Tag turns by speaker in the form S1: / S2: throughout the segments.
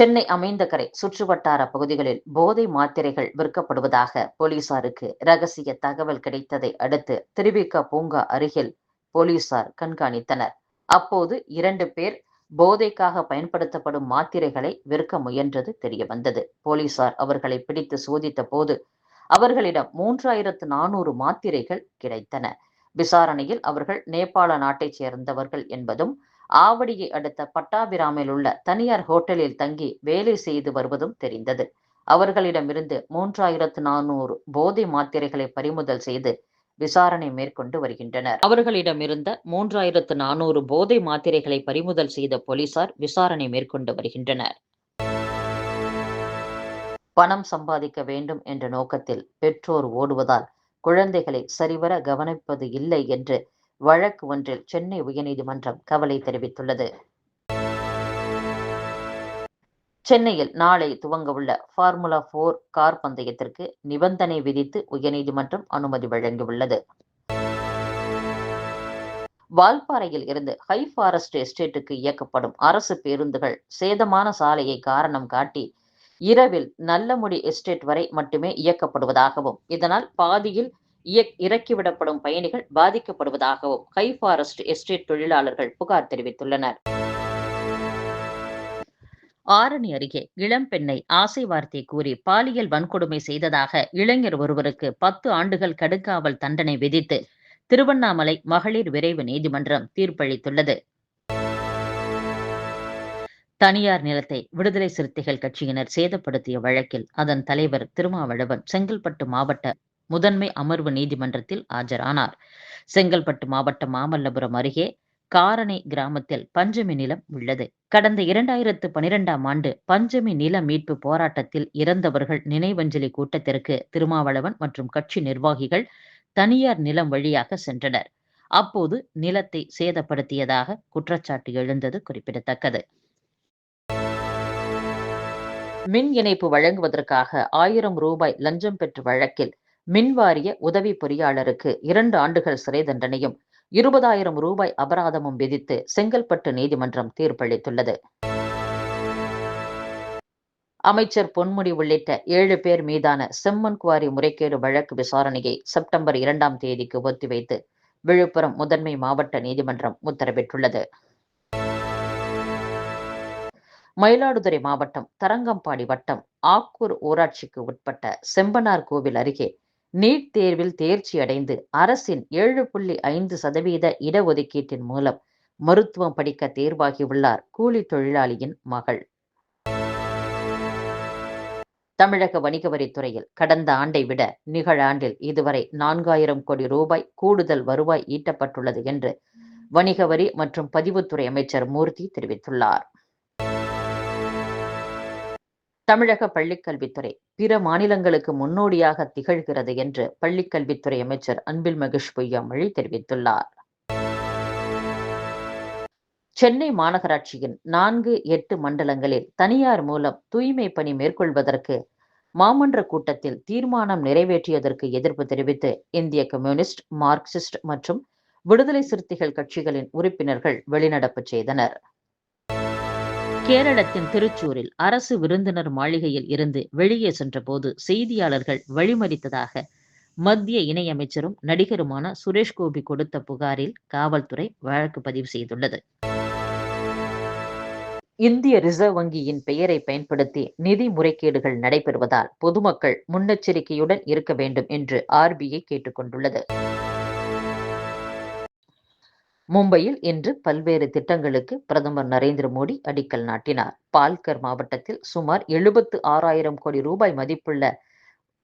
S1: சென்னை அமைந்தகரை சுற்றுவட்டார பகுதிகளில் போதை மாத்திரைகள் விற்கப்படுவதாக போலீசாருக்கு ரகசிய தகவல் கிடைத்ததை அடுத்து திருவிக பூங்கா அருகில் போலீசார் கண்காணித்தனர். அப்போது இரண்டு பேர் போதைக்காக பயன்படுத்தப்படும் மாத்திரைகளை விற்க முயன்றது தெரியவந்தது. போலீசார் அவர்களை பிடித்து சோதித்த போது அவர்களிடம் மூன்றாயிரத்து நானூறு மாத்திரைகள் கிடைத்தன. விசாரணையில் அவர்கள் நேபாள நாட்டைச் சேர்ந்தவர்கள் என்பதும் ஆவடியை அடுத்த பட்டாபிராமில் உள்ள தனியார் ஹோட்டலில் தங்கி வேலை செய்து வருவதும் தெரிந்தது. அவர்களிடமிருந்து மூன்றாயிரத்து நானூறு போதை மாத்திரைகளை பறிமுதல் செய்து விசாரணை மேற்கொண்டு வருகின்றனர். அவர்களிடமிருந்த மூன்றாயிரத்து நானூறு போதை மாத்திரைகளை பறிமுதல் செய்த போலீசார் விசாரணை மேற்கொண்டு வருகின்றனர். பணம் சம்பாதிக்க வேண்டும் என்ற நோக்கத்தில் பெற்றோர் ஓடுவதால் குழந்தைகளை சரிவர கவனிப்பது இல்லை என்று வழக்கு ஒன்றில் சென்னை உயர்நீதிமன்றம் கவலை தெரிவித்துள்ளது. சென்னையில் நாளை துவங்கவுள்ள ஃபார்முலா போர் கார் பந்தயத்திற்கு நிபந்தனை விதித்து உயர்நீதிமன்றம் அனுமதி வழங்கியுள்ளது. வால்பாறையில் இருந்து ஹை ஃபாரஸ்ட் எஸ்டேட்டுக்கு இயக்கப்படும் அரசு பேருந்துகள் சேதமான சாலையை காரணம் காட்டி இரவில் நல்லமுடி எஸ்டேட் வரை மட்டுமே இயக்கப்படுவதாகவும் இதனால் பாதியில் இறக்கிவிடப்படும் பயணிகள் பாதிக்கப்படுவதாகவும் ஹை ஃபாரஸ்ட் எஸ்டேட் தொழிலாளர்கள் புகார் தெரிவித்துள்ளனர். ஆரணி அருகே இளம்பெண்ணை ஆசை வார்த்தை கூறி பாலியல் வன்கொடுமை செய்ததாக இளைஞர் ஒருவருக்கு பத்து ஆண்டுகள் கடுக்காவல் தண்டனை விதித்து திருவண்ணாமலை மகளிர் விரைவு நீதிமன்றம் தீர்ப்பளித்துள்ளது. தனியார் நிலத்தை விடுதலை சிறுத்தைகள் கட்சியினர் சேதப்படுத்திய வழக்கில் அதன் தலைவர் திருமாவளவன் செங்கல்பட்டு மாவட்ட முதன்மை அமர்வு நீதிமன்றத்தில் ஆஜரானார். செங்கல்பட்டு மாவட்ட மாமல்லபுரம் அருகே காரணை கிராமத்தில் பஞ்சமி நிலம் உள்ளது. கடந்த இரண்டாயிரத்து பனிரெண்டாம் ஆண்டு பஞ்சமி நில மீட்பு போராட்டத்தில் இறந்தவர்கள் நினைவஞ்சலி கூட்டத்திற்கு திருமாவளவன் மற்றும் கட்சி நிர்வாகிகள் தனியார் நிலம் வழியாக சென்றனர். அப்போது நிலத்தை சேதப்படுத்தியதாக குற்றச்சாட்டு எழுந்தது குறிப்பிடத்தக்கது. மின் இணைப்பு வழங்குவதற்காக ஆயிரம் ரூபாய் லஞ்சம் பெற்ற வழக்கில் மின்வாரிய உதவி பொறியாளருக்கு இரண்டு ஆண்டுகள் சிறை தண்டனையும் இருபதாயிரம் ரூபாய் அபராதமும் விதித்து செங்கல்பட்டு நீதிமன்றம் தீர்ப்பளித்துள்ளது. அமைச்சர் பொன்முடி உள்ளிட்ட ஏழு பேர் மீதான செம்மன் குவாரி முறைகேடு வழக்கு விசாரணையை செப்டம்பர் இரண்டாம் தேதிக்கு ஒத்திவைத்து விழுப்புரம் முதன்மை மாவட்ட நீதிமன்றம் உத்தரவிட்டுள்ளது. மயிலாடுதுறை மாவட்டம் தரங்கம்பாடி வட்டம் ஆக்கூர் ஊராட்சிக்கு உட்பட்ட செம்பனார் கோவில் அருகே நீட் தேர்வில் தேர்ச்சி அடைந்து அரசின் ஏழு புள்ளி ஐந்து சதவீத இடஒதுக்கீட்டின் மூலம் மருத்துவம் படிக்க தேர்வாகியுள்ளார் கூலி தொழிலாளியின் மகள். தமிழக வணிக வரித்துறையில் கடந்த ஆண்டை விட நிகழாண்டில் இதுவரை நான்காயிரம் கோடி ரூபாய் கூடுதல் வருவாய் ஈட்டப்பட்டுள்ளது என்று வணிக வரி மற்றும் பதிவுத்துறை அமைச்சர் மூர்த்தி தெரிவித்துள்ளார். தமிழக பள்ளிக்கல்வித்துறை பிற மாநிலங்களுக்கு முன்னோடியாக திகழ்கிறது என்று பள்ளிக்கல்வித்துறை அமைச்சர் அன்பில் மகேஷ் பொய்யாமொழி தெரிவித்துள்ளார். சென்னை மாநகராட்சியின் நான்கு எட்டு மண்டலங்களில் தனியார் மூலம் தூய்மை பணி மேற்கொள்வதற்கு மாமன்ற கூட்டத்தில் தீர்மானம் நிறைவேற்றியதற்கு எதிர்ப்பு தெரிவித்து இந்திய கம்யூனிஸ்ட் மார்க்சிஸ்ட் மற்றும் விடுதலை சிறுத்தைகள் கட்சிகளின் உறுப்பினர்கள் வெளிநடப்பு செய்தனர். கேரளத்தின் திருச்சூரில் அரசு விருந்தினர் மாளிகையில் இருந்து வெளியே சென்றபோது செய்தியாளர்கள் வழிமறித்ததாக மத்திய இணையமைச்சரும் நடிகருமான சுரேஷ் கோபி கொடுத்த புகாரில் காவல்துறை வழக்கு பதிவு செய்துள்ளது. இந்திய ரிசர்வ் வங்கியின் பெயரை பயன்படுத்தி நிதி முறைகேடுகள் நடைபெறுவதால் பொதுமக்கள் முன்னெச்சரிக்கையுடன் இருக்க வேண்டும் என்று ஆர்பிஐ கேட்டுக்கொண்டுள்ளது. மும்பையில் இன்று பல்வேறு திட்டங்களுக்கு பிரதமர் நரேந்திர மோடி அடிக்கல் நாட்டினார். பால்கர் மாவட்டத்தில் சுமார் எழுபத்து ஆறாயிரம் கோடி ரூபாய் மதிப்புள்ள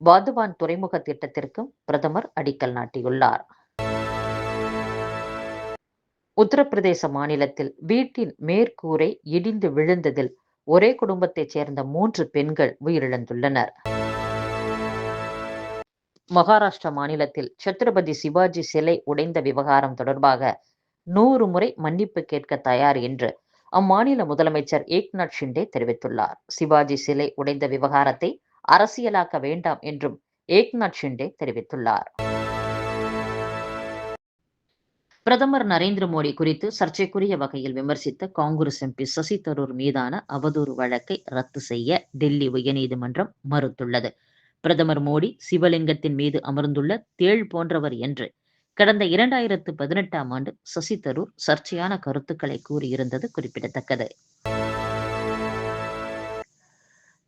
S1: வாதுவான் துறைமுக திட்டத்திற்கும் பிரதமர் அடிக்கல் நாட்டியுள்ளார். உத்தரப்பிரதேச மாநிலத்தில் வீட்டின் மேற்கூரை இடிந்து விழுந்ததில் ஒரே குடும்பத்தைச் சேர்ந்த மூன்று பெண்கள் உயிரிழந்துள்ளனர். மகாராஷ்டிரா மாநிலத்தில் சத்ரபதி சிவாஜி சிலை உடைந்த விவகாரம் தொடர்பாக நூறு முறை மன்னிப்பு கேட்க தயார் என்று அம்மாநில முதலமைச்சர் ஏக்நாத் ஷிண்டே தெரிவித்துள்ளார். சிவாஜி சிலை உடைந்த விவகாரத்தை அரசியலாக்க வேண்டாம் என்றும் ஏக்நாத் ஷிண்டே தெரிவித்துள்ளார். பிரதமர் நரேந்திர மோடி குறித்து சர்ச்சைக்குரிய வகையில் விமர்சித்த காங்கிரஸ் எம்பி சசி தரூர் மீதான அவதூறு வழக்கை ரத்து செய்ய டெல்லி உயர்நீதிமன்றம் மறுத்துள்ளது. பிரதமர் மோடி சிவலிங்கத்தின் மீது அமர்ந்துள்ள தேள் போன்றவர் என்று கடந்த இரண்டாயிரத்து பதினெட்டாம் ஆண்டு சசி தரூர் சர்ச்சையான கருத்துக்களை கூறியிருந்தது குறிப்பிடத்தக்கது.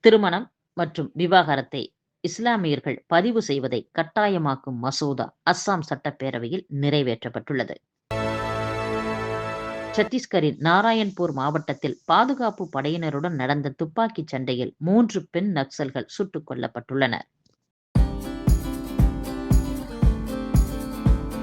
S1: திருமணம் மற்றும் விவாகரத்தை இஸ்லாமியர்கள் பதிவு செய்வதை கட்டாயமாக்கும் மசோதா அஸ்ஸாம் சட்டப்பேரவையில் நிறைவேற்றப்பட்டுள்ளது. சத்தீஸ்கரின் நாராயண்பூர் மாவட்டத்தில் பாதுகாப்பு படையினருடன் நடந்த துப்பாக்கிச் சண்டையில் மூன்று பெண் நக்சல்கள் சுட்டுக் கொல்லப்பட்டுள்ளனர்.